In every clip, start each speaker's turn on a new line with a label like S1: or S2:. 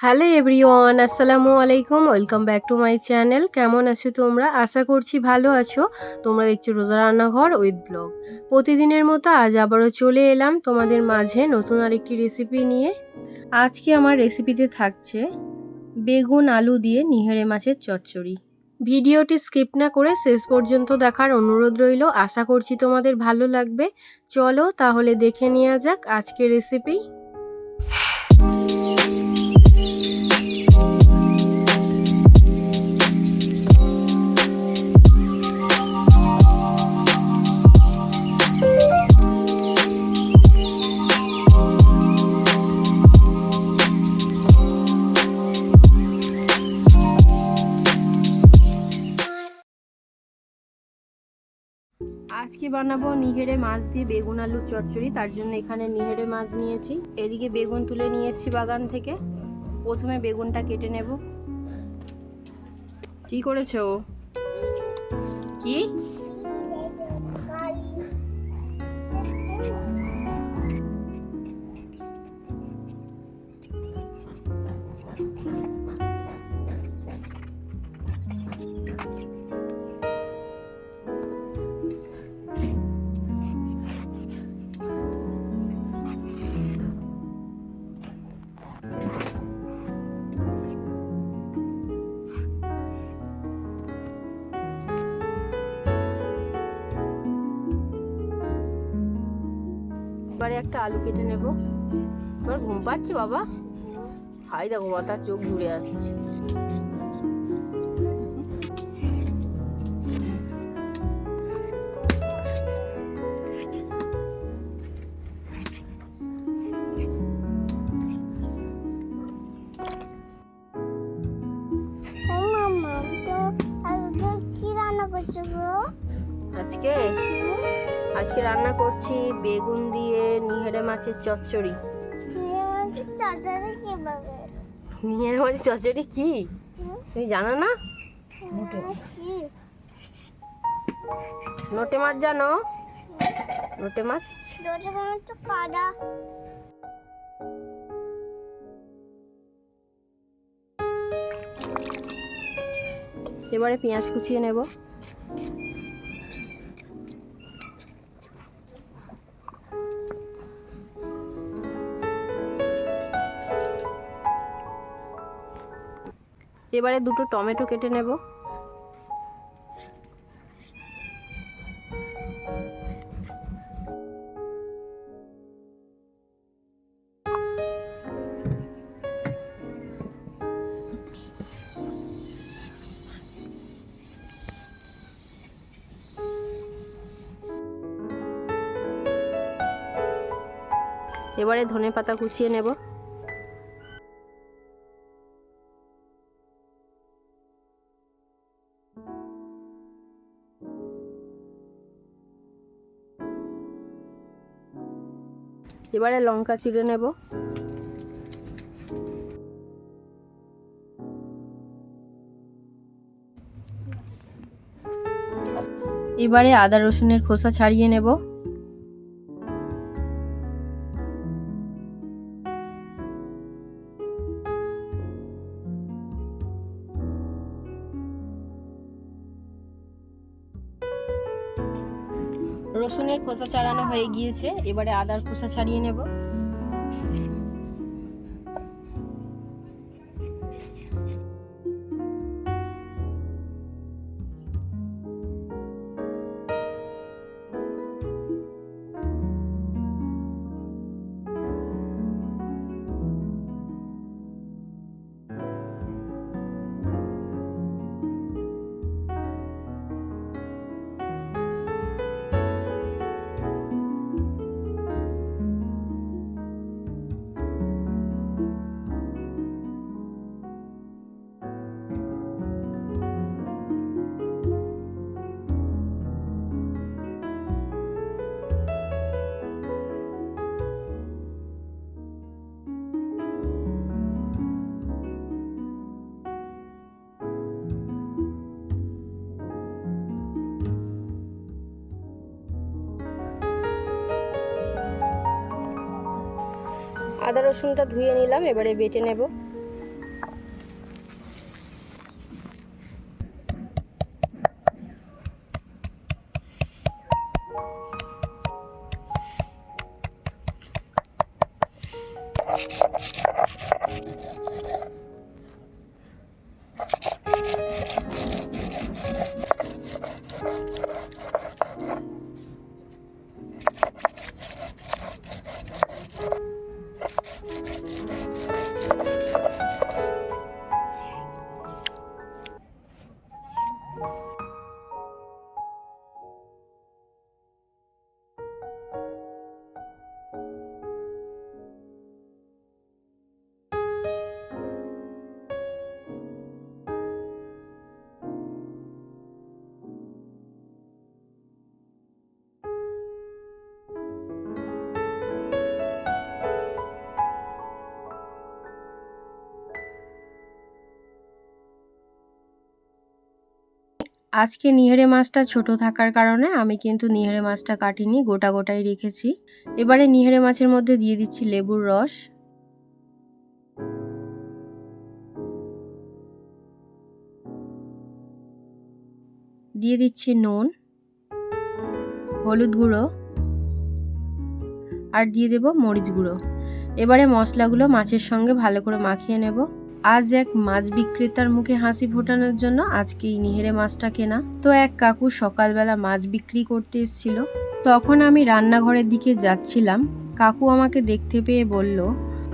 S1: Hello everyone, আসসালামু আলাইকুম, welcome back to my channel. কেমন আছো তোমরা? আশা করছি ভালো আছো। তোমরা দেখছ রোজা রান্নাঘর উইথ ব্লগ। প্রতিদিনের মতো আজ আবারও চলে এলাম তোমাদের মাঝে নতুন আরেকটি রেসিপি নিয়ে। আজকে আমার রেসিপিতে থাকছে বেগুন আলু দিয়ে নিহেরে মাছের চচ্চড়ি। ভিডিওটি স্কিপ না করে শেষ পর্যন্ত দেখার অনুরোধ রইল। আশা করছি তোমাদের ভালো লাগবে। চলো তাহলে দেখে নেওয়া যাক আজকের রেসিপি। আজকে বানাবো নিহেরে মাছ দিয়ে বেগুন আলুর চচ্চড়ি, তার জন্য এখানে নিহেরে মাছ নিয়েছি। এদিকে বেগুন তুলে নিয়ে এসেছি বাগান থেকে। প্রথমে বেগুনটা কেটে নেব। কি করেছ কি? এবারে একটা আলু কেটে নেব। তোমার ঘুম পাচ্ছে বাবা? হাই দেখো মাথার চোখ ঘুরে আসছে।
S2: আজকে?
S1: আজকে রান্না করছি বেগুন দিয়ে নিহেরে মাছের চচ্চড়ি। নিহেরে মাছের চচ্চড়ি কি? তুমি জানো না? নোটে মাছ জানো? নোটে মাছ?
S2: মামা তো কাদা
S1: এবারে পেঁয়াজ কুচিয়ে নেব। এবারে দুটো টমেটো কেটে নেব। এবারে ধনে পাতা কুচিয়ে নেব। এবারে লঙ্কা চিড়ে নেব। এবারে আদা রসুনের খোসা ছাড়িয়ে নেব। রসুনের খোসা ছাড়ানো হয়ে গিয়েছে এবারে আদার খোসা ছাড়িয়ে নেব। আদা রসুনটা ধুয়ে নিলাম এবারে বেটে নেব Thank you. আজকে নিহেরে মাছটা ছোট থাকার কারণে আমি কিন্তু নিহেরে মাছটা কাটিনি, গোটা গোটাই রেখেছি। এবারে নিহেরে মাছের মধ্যে দিয়ে দিচ্ছি লেবুর রস। দিয়ে দিচ্ছি নুন, হলুদ গুঁড়ো, আর দিয়ে দেব মরিচ গুঁড়ো। এবারে মশলাগুলো মাছের সঙ্গে ভালো করে মাখিয়ে নেব। আজ এক মাছ বিক্রেতার মুখে হাসি ফোটানোর জন্য আজকে এই নিহেরে মাছটা কেনা। তো এক কাকু সকালবেলা মাছ বিক্রি করতে এসেছিল। তখন আমি রান্নাঘরের দিকে যাচ্ছিলাম। কাকু আমাকে দেখতে পেয়ে বলল,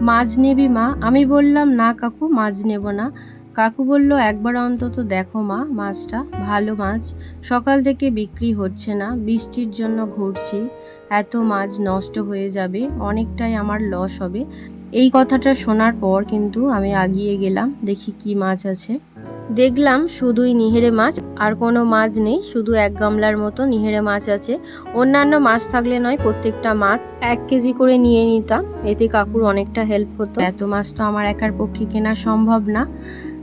S1: মাছ নেবি মা। আমি বললাম, না কাকু, মাছ নেব না। কাকু বলল, একবার অন্তত দেখো মা মাছটা। ভালো মাছ। সকাল থেকে বিক্রি হচ্ছে না। বৃষ্টির জন্য ঘুরছি। এত মাছ নষ্ট হয়ে যাবে। অনেকটাই আমার লস হবে। এই কথাটা শোনার পর কিন্তু আমি আগিয়ে গেলাম, দেখি কি মাছ আছে। দেখলাম শুধুই নিহেরে মাছ, আর কোনো মাছ নেই, শুধু এক গামলার মতো নিহেরে মাছ আছে। অন্যান্য মাছ থাকলে নয়, প্রত্যেকটা মাছ এক কেজি করে নিয়ে নিতাম, এতে কাকুর অনেকটা হেল্প হতো। এত মাছ তো আমার একার পক্ষে কেনা সম্ভব না।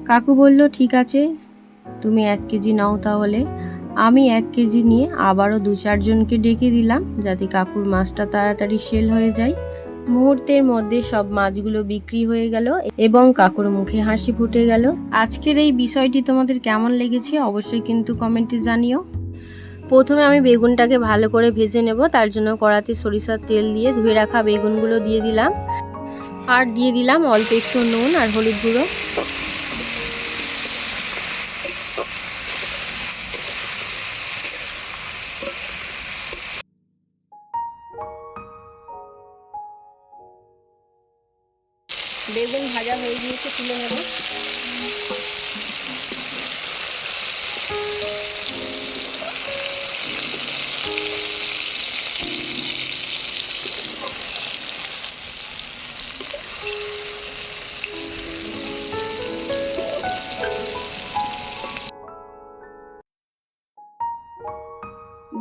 S1: কাকু বলল, ঠিক আছে, তুমি এক কেজি নাও তাহলে। আমি এক কেজি নিয়ে আবারও দু চারজনকে ডেকে দিলাম, যাতে কাকুর মাছটা তাড়াতাড়ি সেল হয়ে যায়। মুহূর্তের মধ্যে সব মাছগুলো বিক্রি হয়ে গেল এবং কাকুর মুখে হাসি ফুটে গেল। আজকের এই বিষয়টি তোমাদের কেমন লেগেছে অবশ্যই কিন্তু কমেন্টে জানিও। প্রথমে আমি বেগুনটাকে ভালো করে ভেজে নেব, তার জন্য কড়াতে সরিষার তেল দিয়ে ধুয়ে রাখা বেগুনগুলো দিয়ে দিলাম। আর দিয়ে দিলাম অল্প একটু নুন আর হলুদ গুঁড়ো। বেগুন ভাজা হয়ে গিয়েছে তুলে নেব।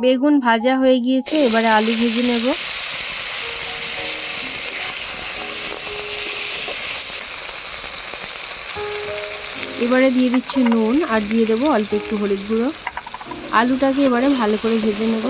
S1: বেগুন ভাজা হয়ে গিয়েছে এবারে আলু ভেজে নেব। এবারে দিয়ে দিচ্ছি নুন আর দিয়ে দেবো অল্প একটু হলুদ গুঁড়ো। আলুটাকে এবারে ভালো করে ভেজে নেব।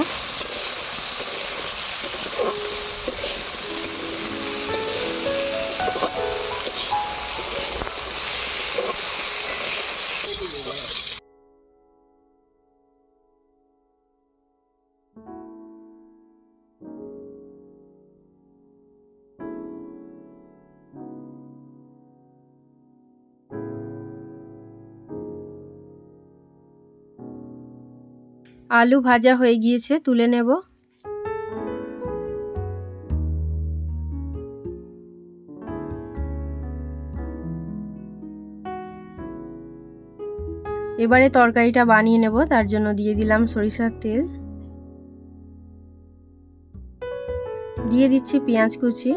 S1: আলু ভাজা হয়ে গিয়েছে, তুলে নেব। এবারে তরকারিটা বানিয়ে নেব, তার জন্য দিয়ে দিলাম সরিষার তেল। দিয়ে দিচ্ছি পেঁয়াজ কুচি।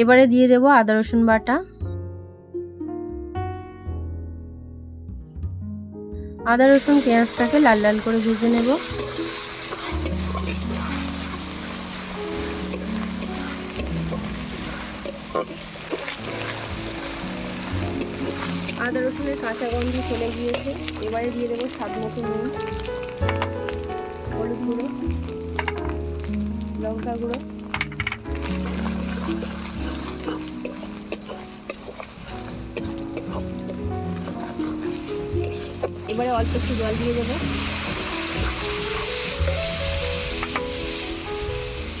S1: এবারে দিয়ে দেব আদা রসুন বাটা। আদা, রসুন, পেঁয়াজটাকে লাল লাল করে ভেজে নেব। আদা, রসুনের কাঁচা গন্ধ চলে গিয়েছে। এবারে দিয়ে দেবো স্বাদ মতো নুন, হলুদ গুঁড়ো, লঙ্কা গুঁড়ো। এবারে অল্প একটু জল দিয়ে দেবো।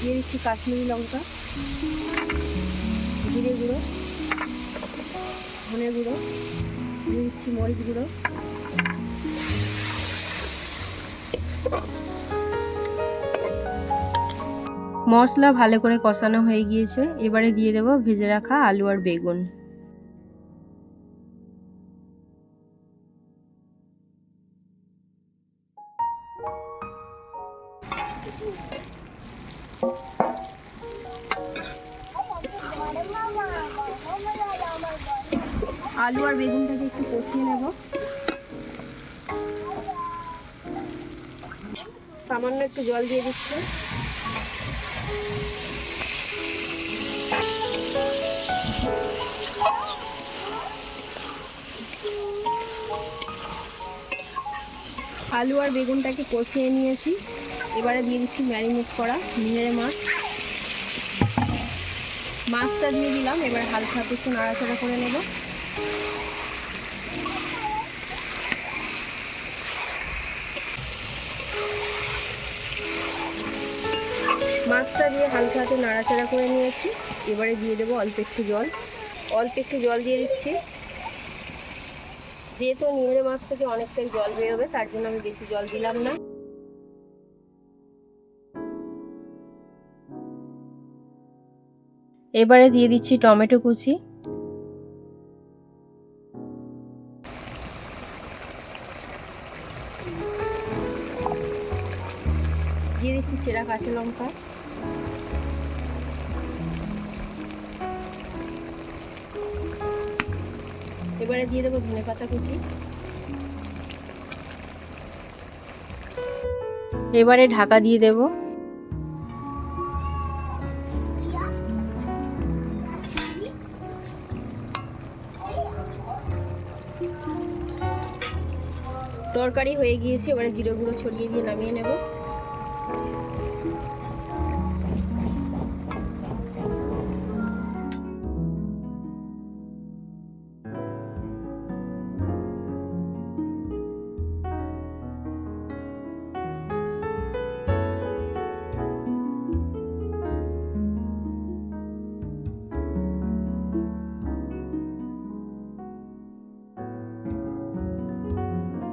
S1: দিয়ে দিচ্ছি কাশ্মীরি লঙ্কা, জিরে গুঁড়ো, ধনে গুঁড়ো, দিয়ে দিচ্ছি মরিচ গুঁড়ো। মশলা ভালো করে কষানো হয়ে গিয়েছে। এবারে দিয়ে দেবো ভেজে রাখা আলু আর বেগুন। আলু আর বেগুনটাকে একটু কষিয়ে নেব। সামান্য একটু জল দিয়ে দিচ্ছি। আলু আর বেগুনটাকে কষিয়ে নিয়েছি। এবারে দিয়ে দিচ্ছি ম্যারিনেট করা নিংড়ে মাছ। মাছটা দিয়ে দিলাম, এবার হালকা হাতে একটু নাড়াচাড়া করে নেব। মাছটা দিয়ে হালকা হাতে নাড়াচাড়া করে নিয়েছি, এবারে দিয়ে দেবো অল্প একটু জল। অল্প একটু জল দিয়ে দিচ্ছি। যেহেতু নিংড়ে মাছ থেকে অনেকটাই জল বেরোবে, তার জন্য আমি বেশি জল দিলাম না। এবারে দিয়ে দিচ্ছি টমেটো কুচি। দিয়ে দিচ্ছি চেরা কাঁচা লঙ্কা। এবারে দিয়ে দেবো ধনে পাতা কুচি। এবারে ঢাকা দিয়ে দেব। তরকারি হয়ে গিয়েছে এবারে জিরে গুঁড়ো ছড়িয়ে দিয়ে নামিয়ে নেব।